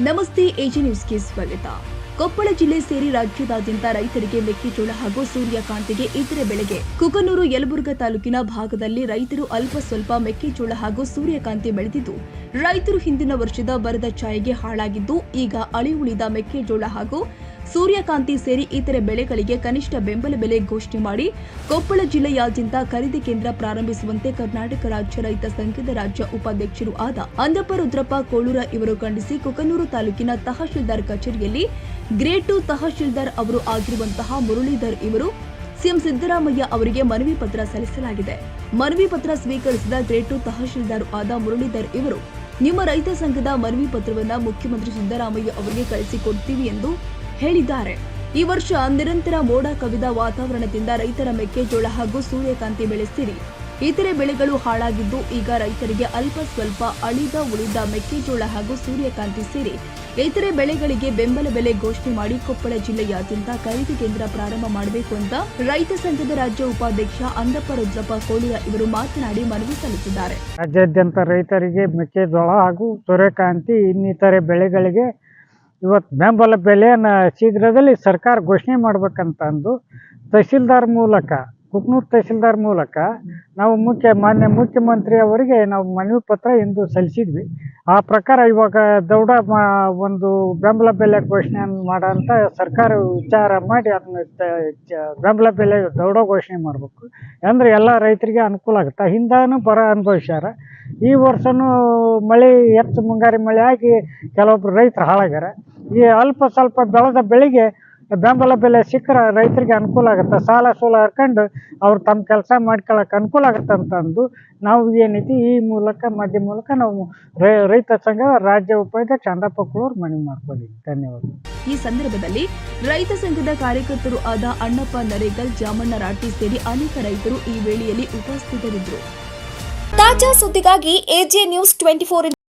ನಮಸ್ತೆ, ಎಜಿ ನ್ಯೂಸ್ಗೆ ಸ್ವಾಗತ. ಕೊಪ್ಪಳ ಜಿಲ್ಲೆ ಸೇರಿ ರಾಜ್ಯದಾದ್ಯಂತ ರೈತರಿಗೆ ಮೆಕ್ಕೆಜೋಳ ಹಾಗೂ ಸೂರ್ಯಕಾಂತಿಗೆ ಇತರೆ ಬೆಳೆಗೆ. ಕುಕನೂರು, ಯಲಬುರ್ಗಾ ತಾಲೂಕಿನ ಭಾಗದಲ್ಲಿ ರೈತರು ಅಲ್ಪ ಸ್ವಲ್ಪ ಮೆಕ್ಕೆಜೋಳ ಹಾಗೂ ಸೂರ್ಯಕಾಂತಿ ಬೆಳೆದಿದ್ದು, ರೈತರು ಹಿಂದಿನ ವರ್ಷದ ಬರದ ಛಾಯೆಗೆ ಹಾಳಾಗಿದ್ದು, ಈಗ ಅಳಿ ಉಳಿದ ಮೆಕ್ಕೆಜೋಳ ಹಾಗೂ ಸೂರ್ಯಕಾಂತಿ ಸೇರಿ ಇತರೆ ಬೆಳೆಗಳಿಗೆ ಕನಿಷ್ಠ ಬೆಂಬಲ ಬೆಲೆ ಘೋಷಣೆ ಮಾಡಿ ಕೊಪ್ಪಳ ಜಿಲ್ಲೆಯಾದ್ಯಂತ ಖರೀದಿ ಕೇಂದ್ರ ಪ್ರಾರಂಭಿಸುವಂತೆ ಕರ್ನಾಟಕ ರಾಜ್ಯ ರೈತ ಸಂಘದ ರಾಜ್ಯ ಉಪಾಧ್ಯಕ್ಷರು ಆದ ಅಂದಪ್ಪ ರುದ್ರಪ್ಪ ಕೋಳೂರ ಇವರು ಖಂಡಿಸಿ ಕುಕನೂರು ತಾಲೂಕಿನ ತಹಶೀಲ್ದಾರ್ ಕಚೇರಿಯಲ್ಲಿ ಗ್ರೇಡ್ ಟು ತಹಶೀಲ್ದಾರ್ ಅವರು ಆಗಿರುವಂತಹ ಮುರಳೀಧರ್ ಇವರು, ಸಿಎಂ ಸಿದ್ದರಾಮಯ್ಯ ಅವರಿಗೆ ಮನವಿ ಪತ್ರ ಸಲ್ಲಿಸಲಾಗಿದೆ. ಮನವಿ ಪತ್ರ ಸ್ವೀಕರಿಸಿದ ಗ್ರೇಡ್ ಟು ತಹಶೀಲ್ದಾರ್ ಆದ ಮುರಳೀಧರ್ ಇವರು, ನಿಮ್ಮ ರೈತ ಸಂಘದ ಮನವಿ ಪತ್ರವನ್ನು ಮುಖ್ಯಮಂತ್ರಿ ಸಿದ್ದರಾಮಯ್ಯ ಅವರಿಗೆ ಕಳಿಸಿಕೊಡ್ತೀವಿ ಎಂದು ಹೇಳಿದ್ದಾರೆ. ಈ ವರ್ಷ ನಿರಂತರ ಮೋಡ ಕವಿದ ವಾತಾವರಣದಿಂದ ರೈತರ ಮೆಕ್ಕೆಜೋಳ ಹಾಗೂ ಸೂರ್ಯಕಾಂತಿ ಬೆಳೆ ಸೇರಿ ಇತರೆ ಬೆಳೆಗಳು ಹಾಳಾಗಿದ್ದು ಈಗ ರೈತರಿಗೆ ಅಲ್ಪ ಸ್ವಲ್ಪ ಅಳಿದ ಉಳಿದ ಮೆಕ್ಕೆಜೋಳ ಹಾಗೂ ಸೂರ್ಯಕಾಂತಿ ಸೇರಿ ಇತರೆ ಬೆಳೆಗಳಿಗೆ ಬೆಂಬಲ ಬೆಲೆ ಘೋಷಣೆ ಮಾಡಿ ಕೊಪ್ಪಳ ಜಿಲ್ಲೆಯಾದ್ಯಂತ ಖರೀದಿ ಕೇಂದ್ರ ಪ್ರಾರಂಭ ಮಾಡಬೇಕು ಅಂತ ರೈತ ಸಂಘದ ರಾಜ್ಯ ಉಪಾಧ್ಯಕ್ಷ ಅಂದಪ್ಪ ರುದ್ರಪ್ಪ ಕೋಳಿಯ ಇವರು ಮಾತನಾಡಿ ಮನವಿ ಸಲ್ಲಿಸಿದ್ದಾರೆ. ರಾಜ್ಯಾದ್ಯಂತ ರೈತರಿಗೆ ಮೆಕ್ಕೆಜೋಳ ಹಾಗೂ ಸೂರ್ಯಕಾಂತಿ ಇನ್ನಿತರೆ ಬೆಳೆಗಳಿಗೆ ಇವತ್ತು ಬೆಂಬಲ ಬೆಲೆಯನ್ನು ಶೀಘ್ರದಲ್ಲಿ ಸರ್ಕಾರ ಘೋಷಣೆ ಮಾಡ್ಬೇಕಂತ ಅಂದು ತಹಶೀಲ್ದಾರ್ ಮೂಲಕ, ಕುಕ್ನೂರು ತಹಸೀಲ್ದಾರ್ ಮೂಲಕ ನಾವು ಮುಖ್ಯ, ಮಾನ್ಯ ಮುಖ್ಯಮಂತ್ರಿ ಅವರಿಗೆ ನಾವು ಮನವಿ ಪತ್ರ ಇಂದು ಸಲ್ಲಿಸಿದ್ವಿ. ಆ ಪ್ರಕಾರ ಇವಾಗ ದೌಡ ಒಂದು ಬೆಂಬಲ ಬೆಲೆ ಘೋಷಣೆ ಮಾಡೋಂಥ ಸರ್ಕಾರ ವಿಚಾರ ಮಾಡಿ ಅದನ್ನ ಬೆಂಬಲ ಬೆಲೆ ದೌಡ ಘೋಷಣೆ ಮಾಡಬೇಕು. ಅಂದ್ರೆ ಎಲ್ಲ ರೈತರಿಗೆ ಅನುಕೂಲ ಆಗುತ್ತೆ. ಹಿಂದಾನು ಬರ ಅನುಭವಿಸ್ಯಾರ. ಈ ವರ್ಷನೂ ಮಳೆ, ಹೆಚ್ಚು ಮುಂಗಾರಿ ಮಳೆ ಆಗಿ ಕೆಲವೊಬ್ರು ರೈತರು ಹಾಳಾಗ್ಯಾರ. ಈ ಅಲ್ಪ ಸ್ವಲ್ಪ ಬೆಳೆದ ಬೆಳೆಗೆ ಬೆಂಬಲ ಬೆಲೆ ಸಿಕ್ಕರೆ ರೈತರಿಗೆ ಅನುಕೂಲ ಆಗುತ್ತೆ. ಸಾಲ ಸೂಲ ಹರ್ಕೊಂಡು ಅವ್ರು ತಮ್ಮ ಕೆಲಸ ಮಾಡ್ಕೊಳಕ್ಕೆ ಅನುಕೂಲ ಆಗುತ್ತೆ ಅಂತ ಅಂದು ನಾವು ಏನೈತಿ ಈ ಮೂಲಕ ಮಾಧ್ಯಮ ಮೂಲಕ ನಾವು ರೈತ ಸಂಘ ರಾಜ್ಯ ಉಪಾಧ್ಯಕ್ಷ ಚಂದ್ರಪ್ಪ ಕುಳೂರ್ ಮನವಿ ಮಾಡ್ಕೊಂಡಿದ್ದೀವಿ ಧನ್ಯವಾದ. ಈ ಸಂದರ್ಭದಲ್ಲಿ ರೈತ ಸಂಘದ ಕಾರ್ಯಕರ್ತರು ಆದ ಅಣ್ಣಪ್ಪ ನರೇಗಲ್, ಜಾಮಣ್ಣ ರಾಟಿ ಸೇರಿ ಅನೇಕ ರೈತರು ಈ ವೇಳೆಯಲ್ಲಿ ಉಪಸ್ಥಿತರಿದ್ದರು. ತಾಜಾ ಸುದ್ದಿಗಾಗಿ ಎಜೆ ನ್ಯೂಸ್ ಟ್ವೆಂಟಿ ಫೋರ್